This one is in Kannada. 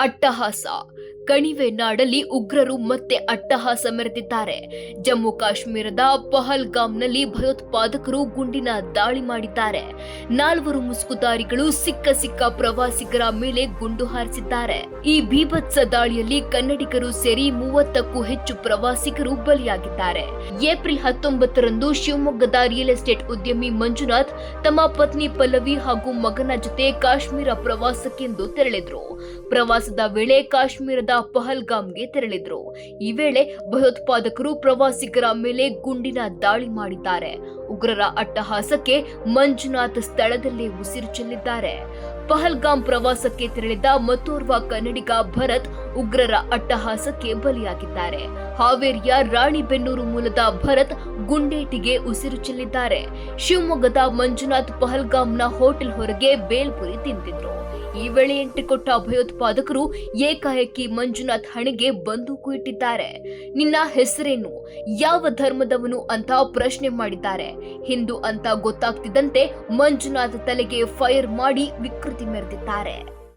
ಅಟ್ಟಹಾಸ. ಕಣಿವೆ ನಾಡಲ್ಲಿ ಉಗ್ರರು ಮತ್ತೆ ಅಟ್ಟಹಾಸ ಮೆರೆದಿದ್ದಾರೆ. ಜಮ್ಮು ಕಾಶ್ಮೀರದ ಪಹಲ್ಗಾಮ್ನಲ್ಲಿ ಭಯೋತ್ಪಾದಕರು ಗುಂಡಿನ ದಾಳಿ ಮಾಡಿದ್ದಾರೆ. ನಾಲ್ವರು ಮುಸುಕುದಾರಿಗಳು ಸಿಕ್ಕ ಸಿಕ್ಕ ಪ್ರವಾಸಿಗರ ಮೇಲೆ ಗುಂಡು ಹಾರಿಸಿದ್ದಾರೆ. ಈ ಬೀಭತ್ಸ ದಾಳಿಯಲ್ಲಿ ಕನ್ನಡಿಗರು ಸೇರಿ ಮೂವತ್ತಕ್ಕೂ ಹೆಚ್ಚು ಪ್ರವಾಸಿಗರು ಬಲಿಯಾಗಿದ್ದಾರೆ. ಏಪ್ರಿಲ್ ಹತ್ತೊಂಬತ್ತರಂದು ಶಿವಮೊಗ್ಗದ ರಿಯಲ್ ಎಸ್ಟೇಟ್ ಉದ್ಯಮಿ ಮಂಜುನಾಥ್ ತಮ್ಮ ಪತ್ನಿ ಪಲ್ಲವಿ ಹಾಗೂ ಮಗನ ಜೊತೆ ಕಾಶ್ಮೀರ ಪ್ರವಾಸಕ್ಕೆಂದು ತೆರಳಿದ್ರು. ಪ್ರವಾಸದ ವೇಳೆ ಕಾಶ್ಮೀರದ ಪಹಲ್ಗಾಮ್ಗೆ ತೆರಳಿದ್ರು. ಈ ವೇಳೆ ಭಯೋತ್ಪಾದಕರು ಪ್ರವಾಸಿಗರ ಮೇಲೆ ಗುಂಡಿನ ದಾಳಿ ಮಾಡಿದ್ದಾರೆ. ಉಗ್ರರ ಅಟ್ಟಹಾಸಕ್ಕೆ ಮಂಜುನಾಥ್ ಸ್ಥಳದಲ್ಲೇ ಉಸಿರು ಚೆಲ್ಲಿದ್ದಾರೆ. ಪಹಲ್ಗಾಮ್ ಪ್ರವಾಸಕ್ಕೆ ತೆರಳಿದ ಮತ್ತೋರ್ವ ಕನ್ನಡಿಗ ಭರತ್ ಉಗ್ರರ ಅಟ್ಟಹಾಸಕ್ಕೆ ಬಲಿಯಾಗಿದ್ದಾರೆ. ಹಾವೇರಿಯ ರಾಣಿಬೆನ್ನೂರು ಮೂಲದ ಭರತ್ ಗುಂಡೇಟಿಗೆ ಉಸಿರು ಚೆಲ್ಲಿದ್ದಾರೆ. ಶಿವಮೊಗ್ಗದ ಮಂಜುನಾಥ್ ಪಹಲ್ಗಾಮ್ನ ಹೋಟೆಲ್ ಹೊರಗೆ ಬೇಲ್ಪುರಿ ತಿಂತಿದ್ರು ಈ ವೇಳೆ ಎಂಟ್ರಿ ಕೊಟ್ಟ ಭಯೋತ್ಪಾದಕರು ಏಕಾಏಕಿ ಮಂಜುನಾಥ್ ಹಣೆಗೆ ಬಂದೂಕು ಇಟ್ಟಿದ್ದಾರೆ. ನಿನ್ನ ಹೆಸರೇನು? ಯಾವ ಧರ್ಮದವನು ಅಂತ ಪ್ರಶ್ನೆ ಮಾಡಿದ್ದಾರೆ. ಹಿಂದೂ ಅಂತ ಗೊತ್ತಾಗ್ತಿದ್ದಂತೆ ಮಂಜುನಾಥ್ ತಲೆಗೆ ಫೈರ್ ಮಾಡಿ ವಿಕೃತಿ ಮೆರೆದಿದ್ದಾರೆ.